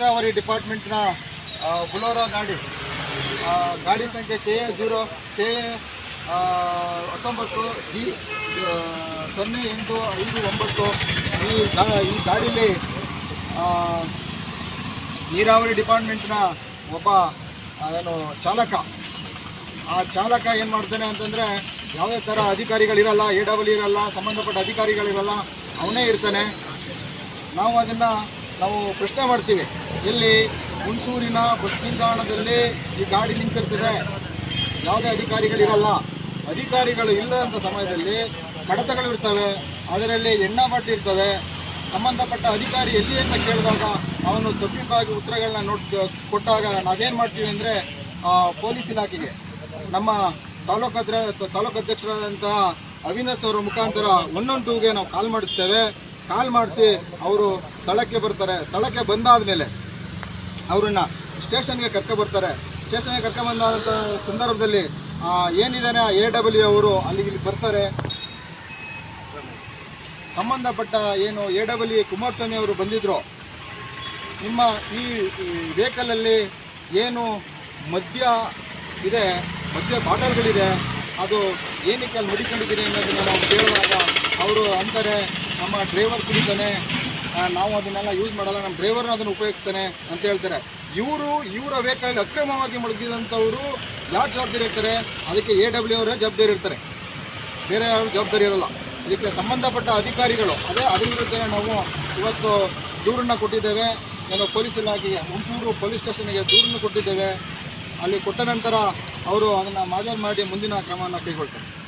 ನೀರಾವರಿ ಡಿಪಾರ್ಟ್ಮೆಂಟ್ನ ಬುಲೋರೋ ಗಾಡಿ ಗಾಡಿ ಸಂಖ್ಯೆ K A zero, K A ಹತ್ತೊಂಬತ್ತು, ಜಿ ಸೊನ್ನೆ ಎಂಟು ಐದು ಒಂಬತ್ತು. ಈ ಈ ಗಾಡಿಯಲ್ಲಿ ನೀರಾವರಿ ಡಿಪಾರ್ಟ್ಮೆಂಟ್ನ ಒಬ್ಬ ಏನು ಚಾಲಕ. ಆ ಚಾಲಕ ಏನು ಮಾಡ್ತಾನೆ ಅಂತಂದರೆ, ಯಾವುದೇ ಥರ ಅಧಿಕಾರಿಗಳಿರಲ್ಲ, ಎ ಡಬ್ಲ್ಯೂ ಇರಲ್ಲ, ಸಂಬಂಧಪಟ್ಟ ಅಧಿಕಾರಿಗಳಿರಲ್ಲ, ಅವನೇ ಇರ್ತಾನೆ. ನಾವು ಅದನ್ನು ನಾವು ಪ್ರಶ್ನೆ ಮಾಡ್ತೀವಿ. ಇಲ್ಲಿ ಹುಣಸೂರಿನ ಬಸ್ ನಿಲ್ದಾಣದಲ್ಲಿ ಈ ಗಾಡಿ ನಿಂತಿರ್ತದೆ? ಯಾವುದೇ ಅಧಿಕಾರಿಗಳಿರಲ್ಲ. ಅಧಿಕಾರಿಗಳು ಇಲ್ಲದಂಥ ಸಮಯದಲ್ಲಿ ಕಡತಗಳು ಇರ್ತವೆ. ಅದರಲ್ಲಿ ಎಣ್ಣ ಇರ್ತವೆ. ಸಂಬಂಧಪಟ್ಟ ಅಧಿಕಾರಿ ಎಲ್ಲಿ ಅಂತ ಕೇಳಿದಾಗ ಅವನು ತಪ್ಪಿಪಾಗಿ ಉತ್ತರಗಳನ್ನ ನೋಡ್, ಕೊಟ್ಟಾಗ ನಾವೇನು ಮಾಡ್ತೀವಿ ಅಂದರೆ ಪೊಲೀಸ್ ಇಲಾಖೆಗೆ, ನಮ್ಮ ತಾಲೂಕು ಅದ್ರ ತಾಲೂಕು ಅಧ್ಯಕ್ಷರಾದಂತಹ ಅವಿನಾಶ್ ಅವರ ಮುಖಾಂತರ ಒನ್ ಟೂಗೆ ನಾವು ಕಾಲ್ ಮಾಡಿಸ್ತೇವೆ. ಕಾಲ್ ಮಾಡಿಸಿ ಅವರು ಸ್ಥಳಕ್ಕೆ ಬರ್ತಾರೆ. ಸ್ಥಳಕ್ಕೆ ಬಂದಾದ ಮೇಲೆ ಅವರನ್ನು ಸ್ಟೇಷನ್ಗೆ ಕರ್ಕೊ ಬರ್ತಾರೆ. ಸ್ಟೇಷನ್ಗೆ ಕರ್ಕೊ ಬಂದಂಥ ಸಂದರ್ಭದಲ್ಲಿ ಆ, ಏನಿದಾನೆ ಎ ಡಬ್ಲ್ಯೂ ಅವರು ಅಲ್ಲಿಗೆ ಇಲ್ಲಿ ಬರ್ತಾರೆ. ಸಂಬಂಧಪಟ್ಟ ಏನು ಎ ಡಬ್ಲ್ಯೂ ಕುಮಾರಸ್ವಾಮಿ ಅವರು ಬಂದಿದ್ರು ನಿಮ್ಮ ಈ ವೆಹಿಕಲಲ್ಲಿ ಏನು ಮದ್ಯ ಇದೆ ಮದ್ಯ ಬಾಟಲ್ಗಳಿದೆ ಅದು ಏನಕ್ಕೆ ಅಲ್ಲಿ ಮಡಿಕೊಂಡಿದ್ದೀರಿ ಅನ್ನೋದನ್ನು ನಾವು ಕೇಳುವಾಗ ಅವರು ಅಂತಾರೆ ನಮ್ಮ ಡ್ರೈವರ್ ಕುಡಿತಾನೆ ನಾವು ಅದನ್ನೆಲ್ಲ ಯೂಸ್ ಮಾಡಲ್ಲ, ನಮ್ಮ ಡ್ರೈವರ್ ಅದನ್ನು ಉಪಯೋಗಿಸ್ತಾನೆ ಅಂತ ಹೇಳ್ತಾರೆ. ಇವರು, ಇವರ ವೆಹಿಕಲ್ ಅಕ್ರಮವಾಗಿ ಮಡಗಿದಂಥವರು ಯಾರು ಜವಾಬ್ದಾರಿ ಇರ್ತಾರೆ? ಅದಕ್ಕೆ ಎ ಡಬ್ಲ್ಯೂ ಅವರೇ ಜವಾಬ್ದಾರಿ ಇರ್ತಾರೆ. ಬೇರೆ ಯಾರು ಜವಾಬ್ದಾರಿ ಇರಲ್ಲ. ಇದಕ್ಕೆ ಸಂಬಂಧಪಟ್ಟ ಅಧಿಕಾರಿಗಳು, ಅದೇ ಅದ್ರ ವಿರುದ್ಧ ನಾವು ಇವತ್ತು ದೂರನ್ನು ಕೊಟ್ಟಿದ್ದೇವೆ. ನಾನು ಪೊಲೀಸ್ ಇಲಾಖೆಗೆ, ಹುಣಸೂರು ಪೊಲೀಸ್ ಸ್ಟೇಷನ್ಗೆ ದೂರನ್ನು ಕೊಟ್ಟಿದ್ದೇವೆ. ಅಲ್ಲಿ ಕೊಟ್ಟ ನಂತರ ಅವರು ಅದನ್ನು ಮಾಜರ್ ಮಾಡಿ ಮುಂದಿನ ಕ್ರಮವನ್ನು ಕೈಗೊಳ್ತಾರೆ.